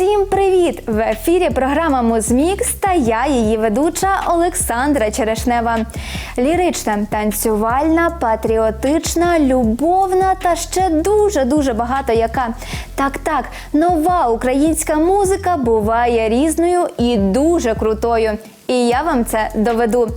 Всім привіт! В ефірі програма Музмікс та я, її ведуча Олександра Черешнева. Лірична, танцювальна, патріотична, любовна та ще дуже дуже багато яка. Так, так, нова українська музика буває різною і дуже крутою. І я вам це доведу.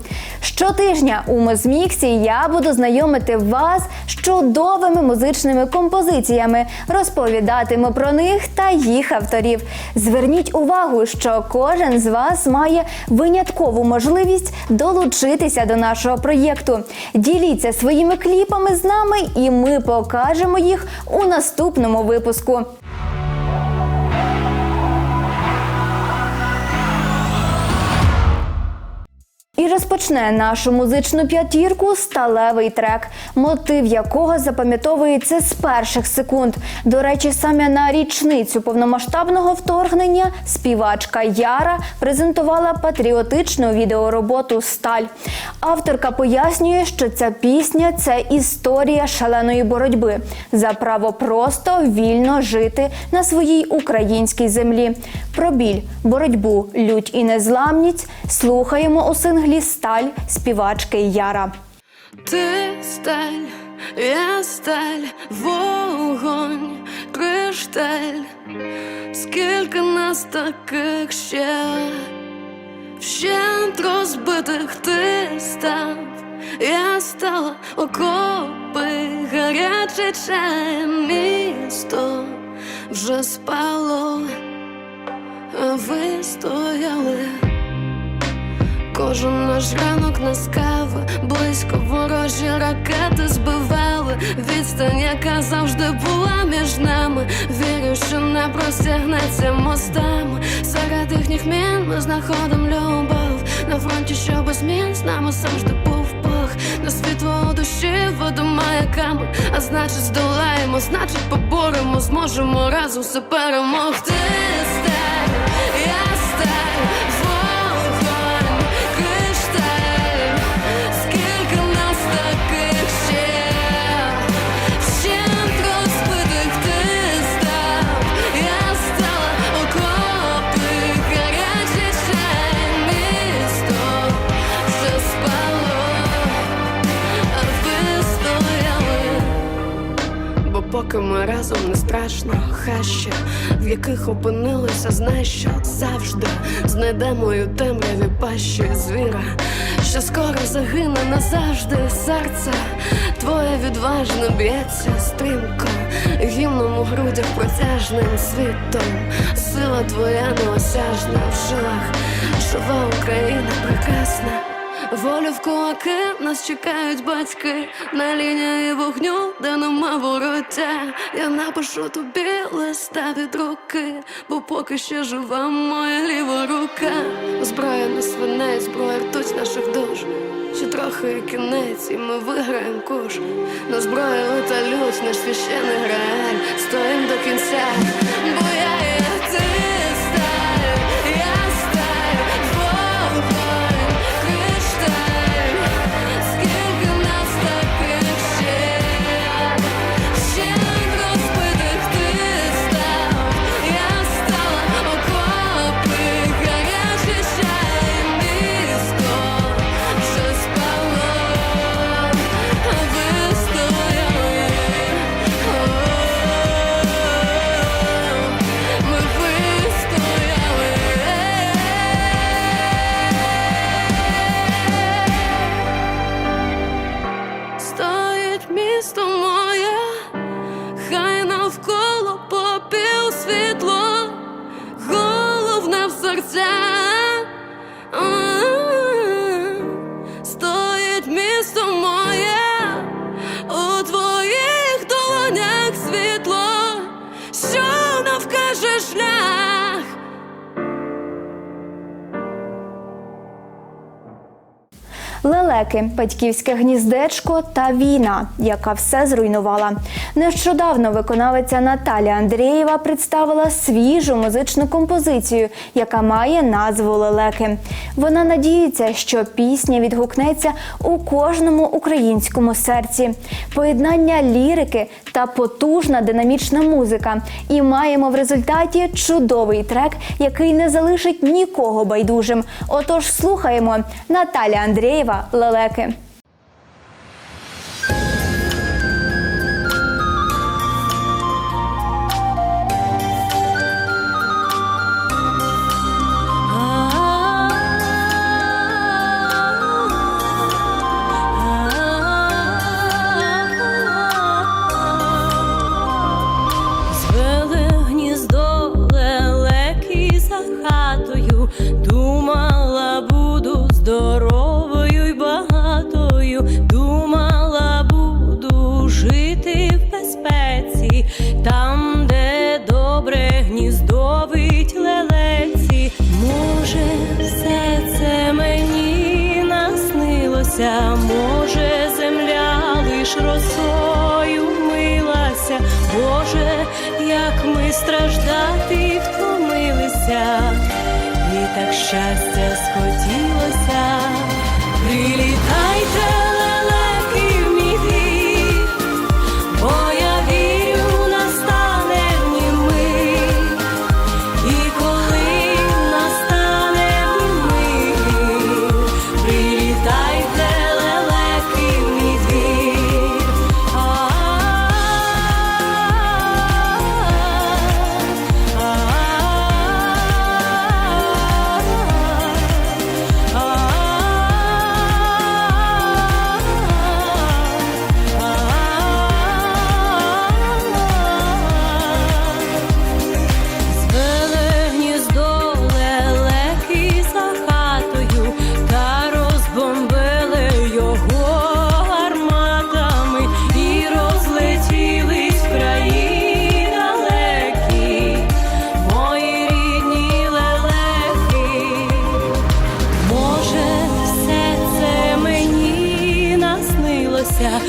Щотижня у Мозміксі я буду знайомити вас з чудовими музичними композиціями, розповідатиму про них та їх авторів. Зверніть увагу, що кожен з вас має виняткову можливість долучитися до нашого проєкту. Діліться своїми кліпами з нами, і ми покажемо їх у наступному випуску. І розпочне нашу музичну п'ятірку сталевий трек, мотив якого запам'ятовується з перших секунд. До речі, саме на річницю повномасштабного вторгнення співачка Яра презентувала патріотичну відеороботу Сталь. Авторка пояснює, що ця пісня це історія шаленої боротьби за право просто вільно жити на своїй українській землі. Про біль, боротьбу, лють і незламність слухаємо у синглі Сталь співачки Яра. Ти сталь, я сталь, вогонь, кришталь, скільки нас таких ще, вщент розбитих ти став, я стала окопи, гарячий чай, місто вже спало, а ви стояли. Кожен наш ранок нас кава, близько ворожі ракети збивали відстань, яка завжди була між нами. Вірю, що не простягнеться мостами. Серед їхніх мін ми знаходимо любов. На фронті, що без змін з нами завжди був Бог. На світло душі ведемо маяками. А значить, здолаємо, значить, поборемо, зможемо разом все перемогти. Сталь, я сталь, поки ми разом не страшно, хаща, в яких опинилися, знай, що завжди знайдемо й у темряві пащі звіра, що скоро загине назавжди серце, твоє відважно б'ється стрімко, гімном у грудях протяжним світом, сила твоя неосяжна в жилах, жива Україна прекрасна. Волю в кулаки нас чекають батьки на лінії вогню, де нема вороття. Я напишу тобі листа від руки, бо поки ще жива моя ліва рука. Зброя не свинець, зброя ртуть наших душ. Ще трохи кінець, і ми виграємо куш. На зброї лита лють, наш священий грааль. Стоїм до кінця, бо я є ти сталь, Лелеки, батьківське гніздечко та війна, яка все зруйнувала. Нещодавно виконавиця Наталія Андрієва представила свіжу музичну композицію, яка має назву Лелеки. Вона надіється, що пісня відгукнеться у кожному українському серці. Поєднання лірики та потужна динамічна музика. І маємо в результаті чудовий трек, який не залишить нікого байдужим. Отож, слухаємо Наталя Андрієва Лелеки. Наснилося, може, земля лиш росою милася, Боже, як ми страждати втомилися, і так щастя схотілося. Прилітайте, наснилося,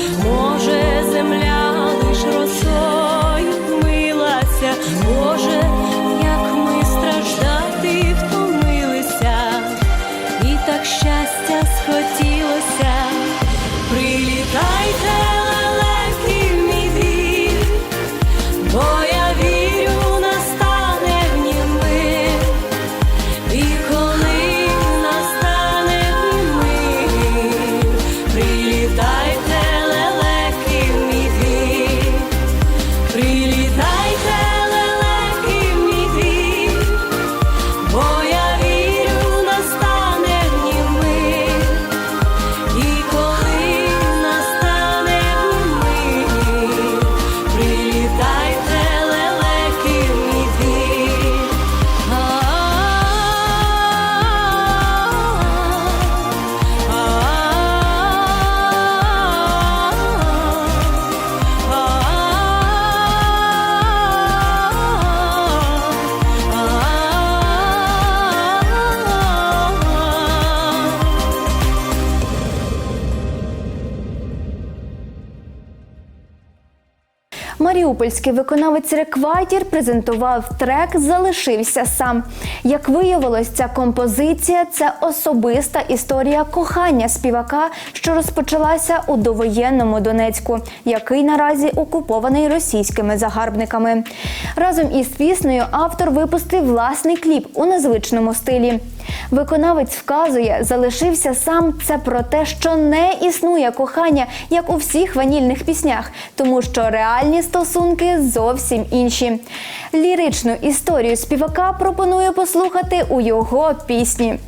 Маріупольський виконавець Рекватір презентував трек Залишився сам. Як виявилось, ця композиція це особиста історія кохання співака, що розпочалася у довоєнному Донецьку, який наразі окупований російськими загарбниками. Разом із піснею автор випустив власний кліп у незвичному стилі. Виконавець вказує, залишився сам це про те, що не існує кохання, як у всіх ванільних піснях, тому що реальні стосунки зовсім інші. Ліричну історію співака пропоную послухати у його пісні.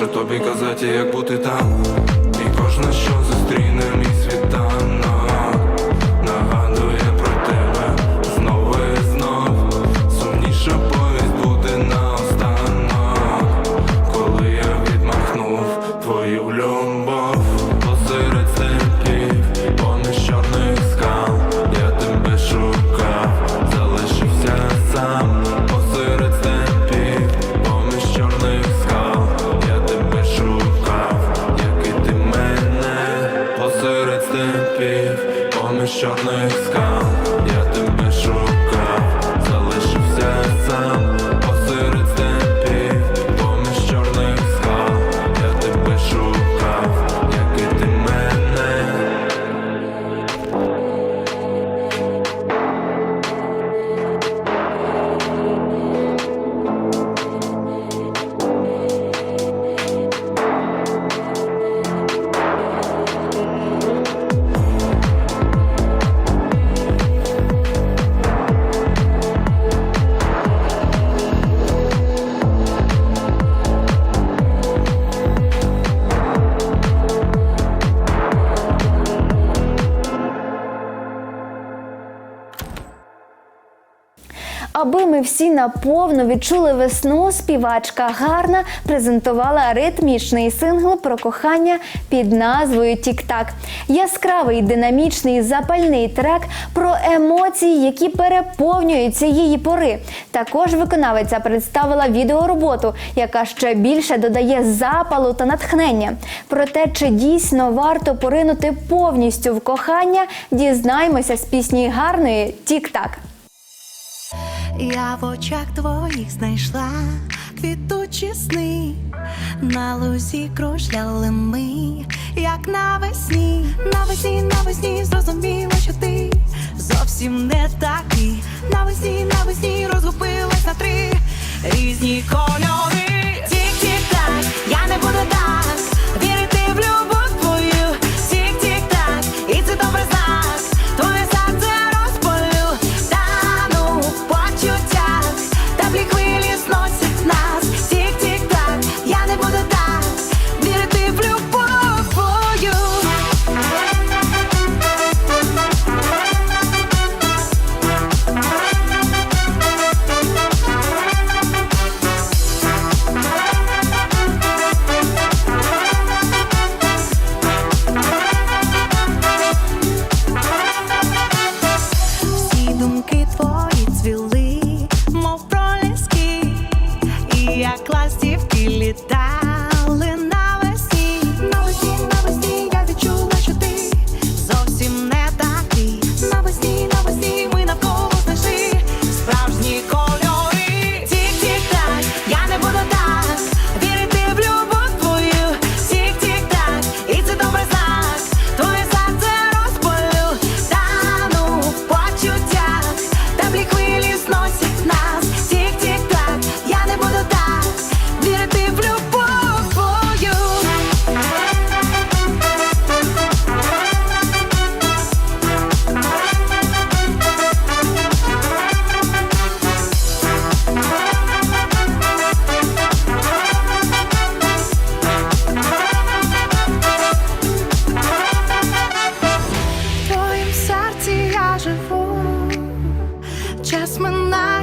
Що тобі казати, як бути там? Молодці наповно відчули весну. Співачка гарна презентувала ритмічний сингл про кохання під назвою Тік-так. Яскравий динамічний запальний трек про емоції, які переповнюються її пори. Також виконавиця представила відеороботу, яка ще більше додає запалу та натхнення. Про те, чи дійсно варто поринути повністю в кохання, дізнаємося з пісні гарної Тік-так я в очах твоїх знайшла квітучі сни, на лузі кружляли ми, як навесні, навесні, навесні зрозуміла, що ти зовсім не такий. Навесні, навесні розгубилась на три різні кольори. час минає.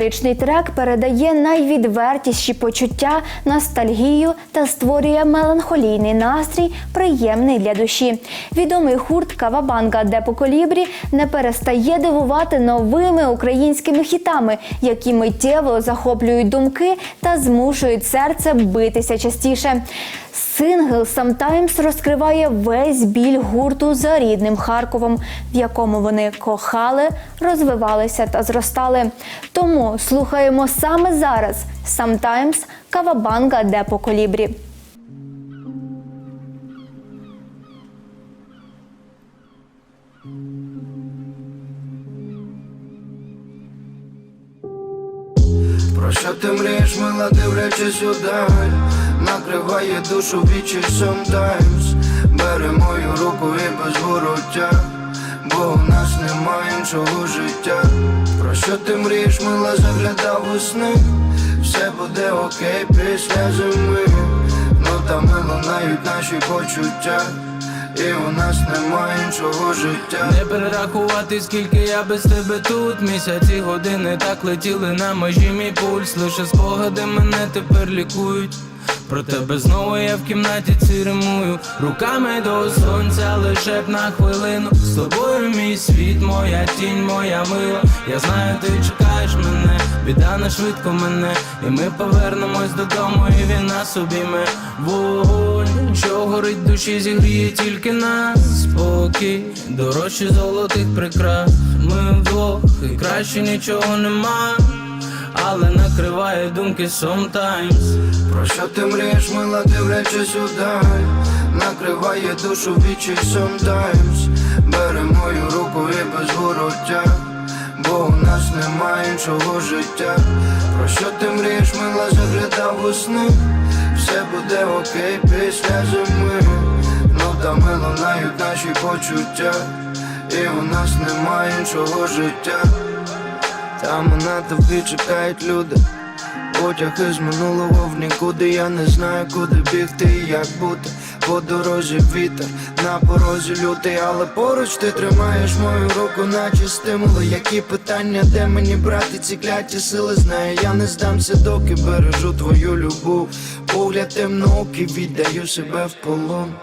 Ліричний трек передає найвідвертіші почуття, ностальгію та створює меланхолійний настрій, приємний для душі. Відомий гурт Кавабанга Депо Колібрі не перестає дивувати новими українськими хітами, які миттєво захоплюють думки та змушують серце битися частіше. Сингл Sometimes розкриває весь біль гурту за рідним Харковом, в якому вони кохали, розвивалися та зростали. Тому слухаємо саме зараз Sometimes Кавабанга Депо Колібрі. Про що ти мрієш, мила, дивлячись удаль Накриває душу вічі sometimes Бери мою руку і без вороття Бо у нас немає іншого життя. Про що ти мрієш, мила, заглядав у сни. Все буде окей після зими. Ну там лунають наші почуття. І у нас немає іншого життя. Не перерахувати, скільки я без тебе тут. Місяці, години так летіли на межі. Мій пульс Лише спогади мене тепер лікують. Про тебе знову я в кімнаті ціремую Руками до сонця лише б на хвилину. З тобою мій світ, моя тінь, моя мила. Я знаю, ти чекаєш мене, біда не швидко мене. І ми повернемось додому, і він нас обійме Вогонь, що горить душі, зігріє тільки нас. Спокій, дорожче золотих прикрас. Ми вдвох, і краще нічого нема. Але накриває думки sometimes. Про що ти мрієш, мила, дивлячись удаль Накриває душу вічі sometimes Бери мою руку і без вороття Бо у нас немає іншого життя. Про що ти мрієш, мила, заглядав у сни? Все буде окей після зими. Ну там лунають наші почуття. І у нас немає іншого життя. Там на тобі чекають люди. Потяг із минулого в нікуди. Я не знаю, куди бігти як бути По дорозі вітер, на порозі лютий Але поруч ти тримаєш мою руку, наче стимули. Які питання, де мені брати ці кляті сили? Знаю, я не здамся, доки бережу твою любов. Погляд темноокий, віддаю себе в полон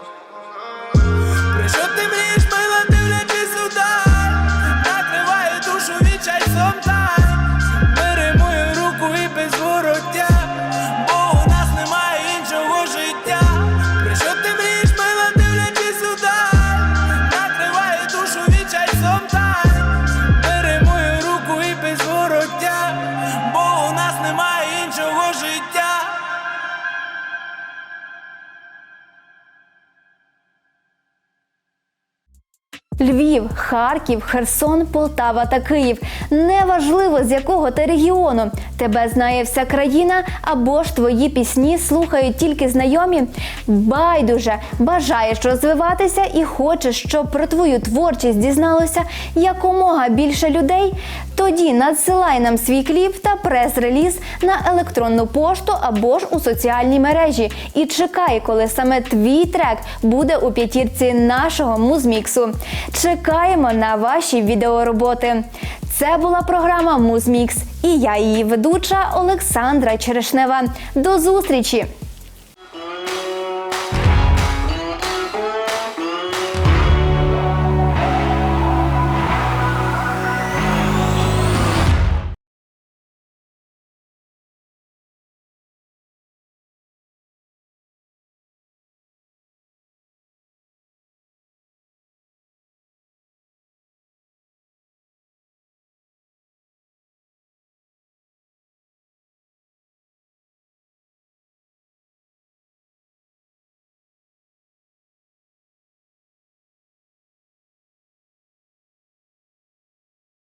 Харків, Херсон, Полтава та Київ. Неважливо з якого ти регіону. Тебе знає вся країна або ж твої пісні слухають тільки знайомі. Байдуже, бажаєш розвиватися і хочеш, щоб про твою творчість дізналося якомога більше людей. Тоді надсилай нам свій кліп та прес-реліз на електронну пошту або ж у соціальній мережі. І чекай, коли саме твій трек буде у п'ятірці нашого музміксу. Чекаємо на ваші відеороботи. Це була програма Музмікс і я її ведуча Олександра Черешнева. До зустрічі!